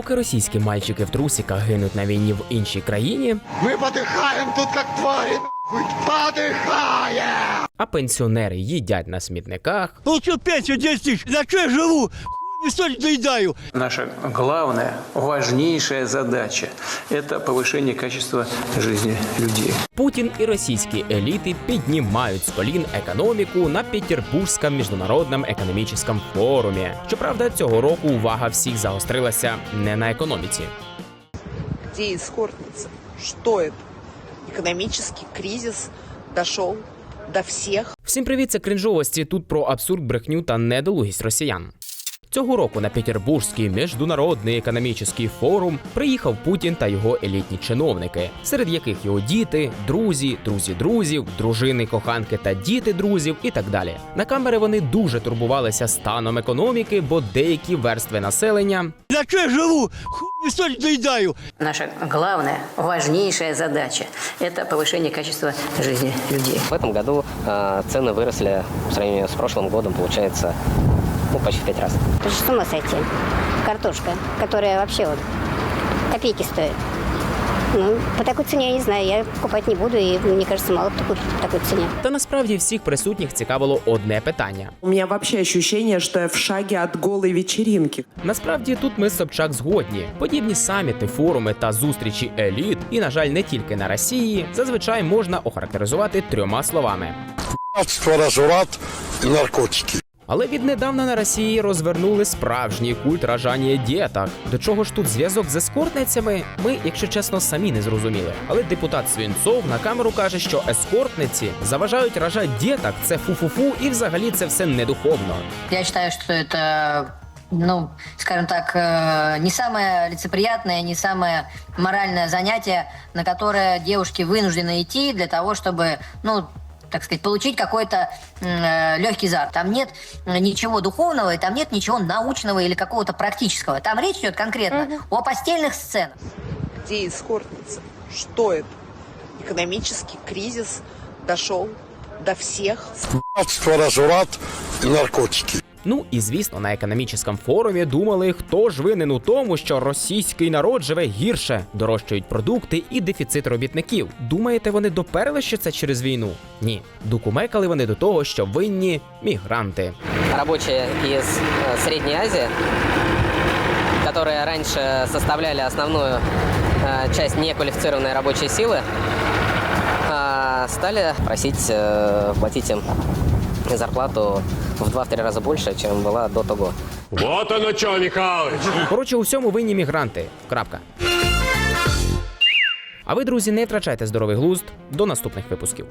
Поки російські мальчики в трусиках гинуть на війні в іншій країні, Мы подыхаем тут как твари, нахуй. Подыхаем! а пенсіонери їдять на смітниках, Получил пенсию 10 тысяч. На что я живу? Хуй не столь доедаю. Наша главная, важнейшая задача – это повышение качества жизни людей. Путін і російські еліти піднімають з колін економіку на Петербурзькому міжнародному економічному форумі. Щоправда, цього року увага всіх загострилася не на економіці. где эскортница? Что это? Экономический кризис дошел до всех. Всім привіт, це крінжовості. Тут про абсурд, брехню та недолугість росіян. Цього року на Петербурзький міжнародний економічний форум приїхав Путін та його елітні чиновники, серед яких його діти, друзі, друзі друзів, дружини, коханки та діти друзів і так далі. На камери вони дуже турбувалися станом економіки, бо деякі верстви населення На что я живу? Хуй не столь доедаю. Наша главная, важнейшая задача – это повышение качества жизни людей. В этом году э, цены выросли по сравнению с прошлым годом, получается, ну, почти в пять раз. Это же с ума сойти. Картошка, которая вообще вот копейки стоит. Ну, по такой цене я не знаю, я покупать не буду, и мне кажется, мало кто купит по такой цене. Та насправді всіх присутніх цікавило одне питання. У меня вообще ощущение, что я в шаге от голой вечеринки. Насправді тут ми з Собчак згодні. Подібні саміти, форуми та зустрічі еліт, і, на жаль, не тільки на Росії, зазвичай можна охарактеризувати трьома словами. наркотики. Але віднедавна на Росії розвернули справжній культ ражання діток. До чого ж тут зв'язок з ескортницями? Ми, якщо чесно, самі не зрозуміли. Але депутат Свінцов на камеру каже, що ескортниці заважають ражати діток, це фу-фу-фу, і взагалі це все недуховно. Я считаю, что это, ну, скажем так, э, не самое лицеприятное, не самое моральное занятие, на которое девушки вынуждены идти для того, чтобы, ну, так сказать, получить какой-то легкий азарт. Там нет э, ничего духовного, и там нет ничего научного или какого-то практического. Там речь идет конкретно о постельных сценах. Где эскортница? Что это? Экономический кризис дошел до всех. разврат, наркотики. Ну і звісно, на економічному форумі думали, хто ж винен у тому, що російський народ живе гірше, дорожчають продукти і дефіцит робітників. Думаєте, вони доперли, що це через війну? Ні, докумекали вони до того, що винні мігранти. Рабочие из э, Средней Азии, которые раньше составляли основную э, часть неквалифицированной рабочей силы, э, стали просить э, платить им зарплату в 2-3 раза больше, чем была до того. Вот оно что, Михалыч. Коротше, у всьому винні мігранти. Крапка. А ви, друзі, не втрачайте здоровий глузд. До наступних випусків.